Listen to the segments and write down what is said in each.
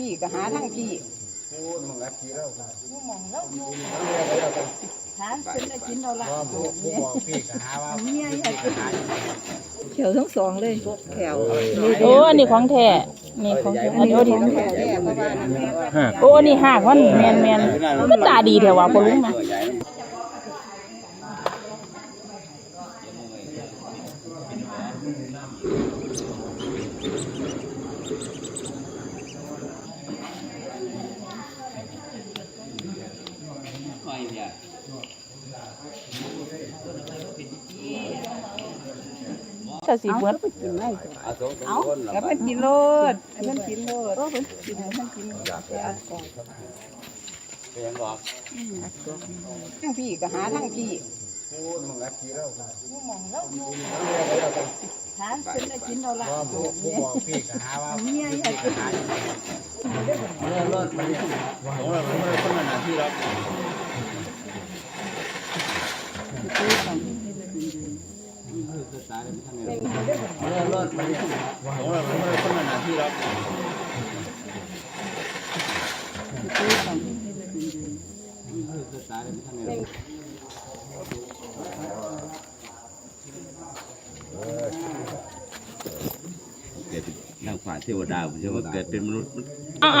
พี่ก็หาทั้งพี่พูดมึงอัดทีแล้วครับผู้มองแล้วอยู่เอาเรียกอะไรเราไปหาเป็นได้กินเราละว่าผู้ผู้บอกพี่ก็หาว่าเมียอยากพี่ก็หาอยู่แถวทั้งสองเลยแถวโอ้อันนี้ของแท้นี่ของแท้อันนี้โอ้ดีแถวแถวประมาณนั้นแม่โอ้อันนี้หากมันแมนแมนมันตาดีแถวว่าพอลุงนะ จะสีเบิดเอาแล้วเพิ่นกินโลดเพิ่นกินโลดเพิ่นกินให้เพิ่นกินอัดก่อนเป็นยังบอกทั้งพี่ก็หาทั้งพี่พูดมึงอัดทีแล้วครับผู้มองแล้วอยู่เอาเรียกอะไรเราไปหาเป็นได้กินเราละว่าผู้ผู้บอกพี่ก็หาว่าเมียอยากพี่ก็หาอยู่เริ่มรถมาเนี่ยผมว่าผมว่าคนหนาที่เรา เริ่มรถมาเนี่ยผมว่าผมว่าคนหนาที่เราเกิดเป็นนางฟ้าเทวดาผมเชื่อว่าเกิดเป็นมนุษย์อาเอ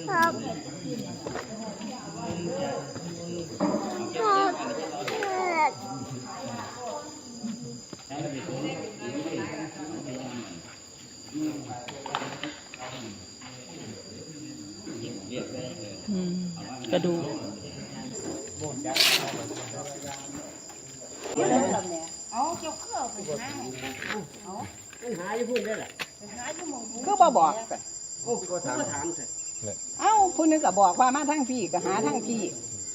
นเราละกินเราละพอยังพอพอพอเกิดอืมกระดูกเอาเจ้าเครื่องไปหาเอาหาอยู่พุ่นได้แหละหาอยู่หมองคือบ่บอก เอ้าผู้นึงก็บอกว่ามาทั้งพี่ก็หาทั้งพี่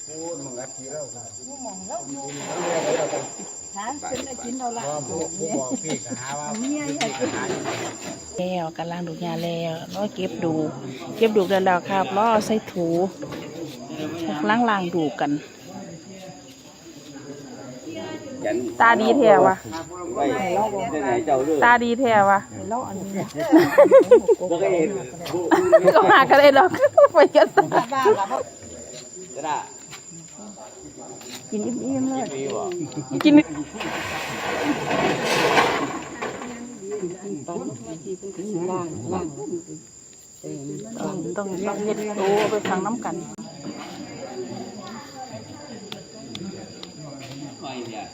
พูดมึงอัดทีแล้วครับผู้มองแล้วอยู่เอาเรียกอะไรเราไปหาเป็นได้กินเราละว่าผู้ผู้บอกพี่ก็หาว่าเมียอยากพี่ก็หาอยู่แล้วกำลังดูกยาแล้วรอเก็บดู เก็บดูกแล้วแล้วครับรอใส่ถูล้างล้างดูกันยัน ตาดีแท้วะไว้ที่ไหนเจ้าเรื่องตาดีแท้วะเราอันนี้บ่เคยเห็นผู้ก็หากันเลยหรอกไปกันซะบ้านละบ่จะได้กินอิ่มๆเลยมีบ่กินล่างล่างต้องต้องต้องเฮ็ดโตไปฟังน้ำกัน ค่อยเนี่ย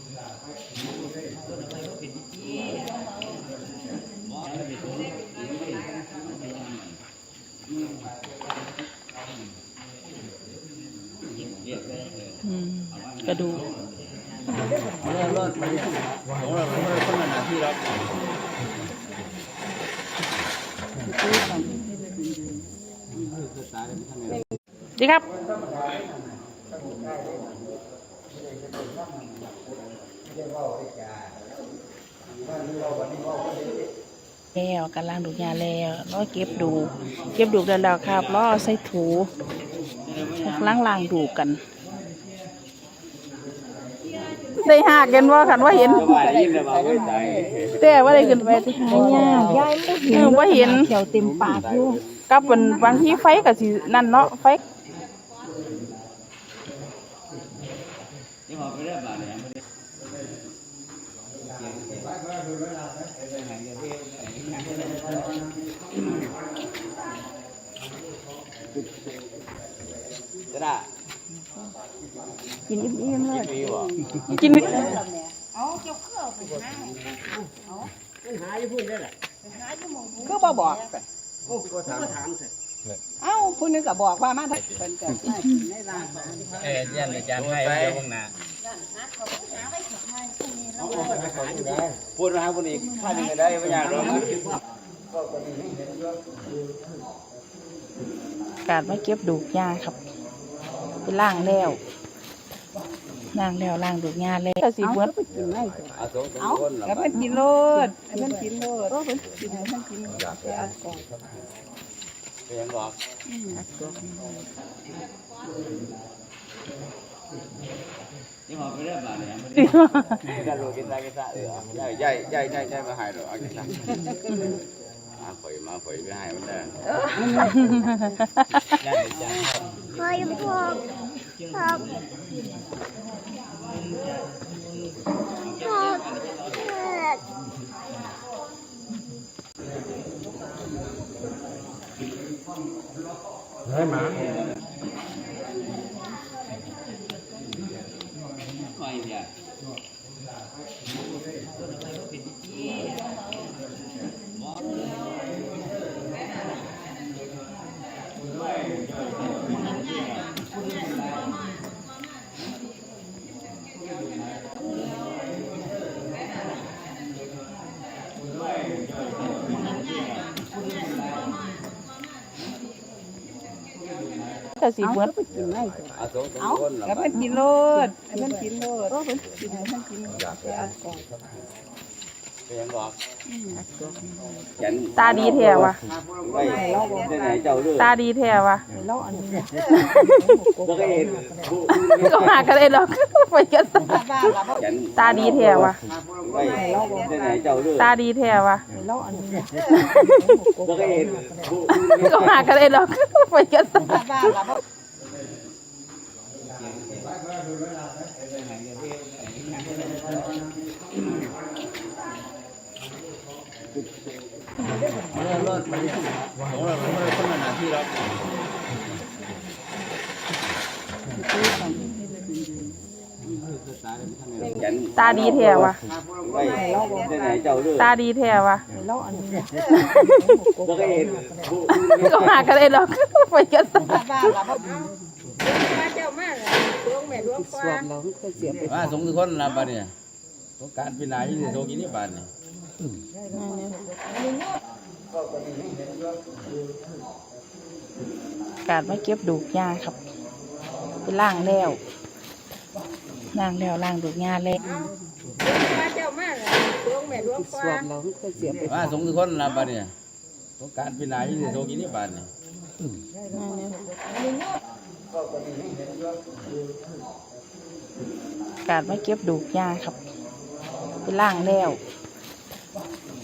อืมกระดูก เริ่มรถมาเนี่ยผมว่าผมว่าคนหนา ที่เราดีครับแล้วกำลังดูกยาแล้วรอเก็บดู เก็บดูแล้วแล้วครับรอใส่ถูล้างล้างดูกัน ได้หากกันว่าคันว่าเห็นสบายยิ้มเลยบ่ไม่ใจแต่ว่าได้ขึ้นไปที่หายากยายไม่เห็เอนอว่าเห็นเขียวเต็มปากอยู่กับเป็นบางที่ไฟกับสินั่นเนาะไฟ นี่พอไปได้บาดเนี่ย จะได้ กินอิ่มๆเลยมีบ่กินเอาเจ้าเครื่องไปหาเอาหาอยู่พุ่นได้แหละหาอยู่หมองคือบ่บอกเอ้าผู้นึงก็บอกว่ามาทั้งเพิ่นก็มากินในร้านเอ้ยยันอาจารย์ให้ไปข้างหน้าพูดมาหาคนอีกข้าหนึ่งก็ได้ไม่ยากหรอกการมาเก็บดูกหญ้าครับไปล่างแล้ว ล่างแล้วล่างดูกหญ้าแล้วก็สิเบิดอาสงสเอาคนละแล้วมันกินโลดแล้วมันกินโลดโอ้มันกินให้มันกินไปเอาก่อนเป็นยังบอกนี่หอไปเรื่อยบ้านเนี่ยมันกินกันโลกินอะไรกินซะเออใหญ่ใหญ่ใหญ่ใหญ่ใหญ่มาหายหรอกเอากินซะ มาข่อยมาข่อยไม่หายมันได้ได้จ้ะพ่อยพอกพ่อพ่อไม่เนี่ย ก็สิเบิดอาสงสเอาคนละแล้วมันกินโลดแล้วมันกินโลดโอ้มันกินให้มันกินไปเอาก่อนเป็นยังบอกฉัน ตาดีแท้วะไม่ได้ไหนเจ้าเรื่องตาดีแท้วะแล้วอันนี้บ่เคยเห็นก็หากันได้ดอกไปกันซะบ้านเราฉันตาดีแท้วะไม่ได้ไหนเจ้าเรื่องตาดีแท้วะแล้วอันนี้บ่เคยเห็นก็หากันได้ดอกไปกัน ซะบ้านเรารถมันเนี่ยของเราคนละคนละหน้าที่เราฉันตาดีแท้วะไม่ได้ไหนเจ้าเรื่องตาดีแท้วะแล้วอันนี้บ่เคยเห็นก็หากันได้ดอกไปกันซะบ้านเรามาเจ้ามาหลวงแม่หลวงพ่อสวดเราก็เสียไปว่าสงทุกคนละบ้านเนี่ยสงการปีไหนที่โตกินนี่บ้านเนี่ย การมาเก็บดูกหญ้าครับไปล่างแล้วล่างแล้วล่างดูกหญ้าแล้วมาเจ้ามาหลวงแม่หลวงพ่อสวดเราก็เสียไปว่าสงทุกคนละบ้านเนี่ยสงการปีไหนที่โตกินนี่บ้านเนี่ยการมาเก็บดูกหญ้าครับไปล่างแล้ว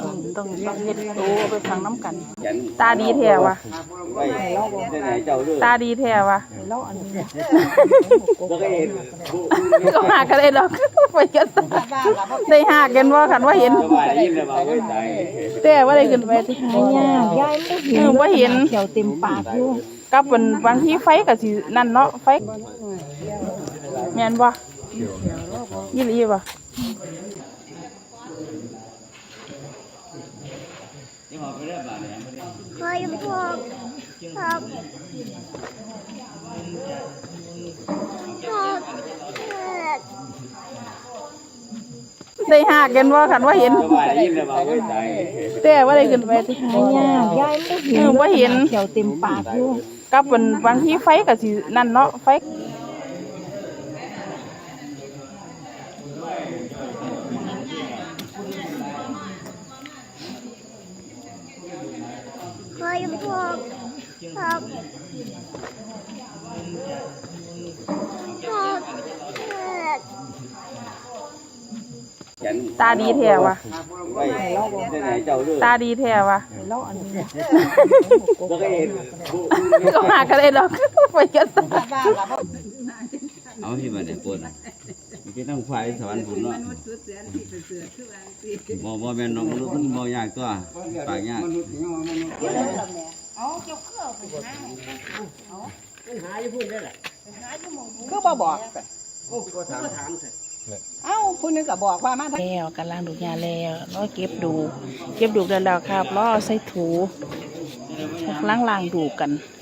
ต้องต้องต้องเฮ็ดโตไปฟังน้ำกันฉัน ตาดีแท้วะไม่ได้ไหนเจ้าเรื่องตาดีแท้วะแล้วอันนี้บ่เคยเห็นก็หากันได้ดอกไปกันซะบ้านเราได้หากันว่าคันว่าเห็นสบายได้ยินแล้วบ่เข้าใจแต่ว่าได้ขึ้นไปที่หายากยายเออว่าเห็นเขียวเต็มปากอยู่กับเป็นบางที่ไฟกับสินั่นเนาะไฟแม่นบ่ยี่หลีบ่ นี่ห อไปเรื่อยบ้านเนี่ยพอยังพอกพ่อได้หากันว่าคันว่าเห็นแล้วบ่เจแต่ว่าได้ขึ้นไปที่หายากยายเออว่าเห็นเขียวเต็มปากอยู่กับเป็นบางที่ไฟกับสินั่นเนาะไฟ พ่อยังพอกพ่อพ่อฉันตาดีแท้วะไม่ได้ไหนเจ้าเรื่องตาดีแท้วะแล้วอันนี้บ่เคยเห็นก็หากันได้ดอกไปกันซะบ้านเราเอาที่มาเนี่ยปน มีที่ต้องไฟสวรรค์พุ่นเนาะบ่บ่แม่นน้องมนุษย์มันบ่ยากตัวปากยากเอาเจ้าเครื่องไปหาเอาหาอยู่พุ่นได้แหละหาอยู่หมองคือบ่บอกโอ้ก็ถามถามเอ้าผู้นึงก็บอกว่ามาทางแล้วกำลังดูกยาแล้วรอเก็บดู เก็บดูแล้วแล้วครับรอใส่ถูล้างล้างดูกันเ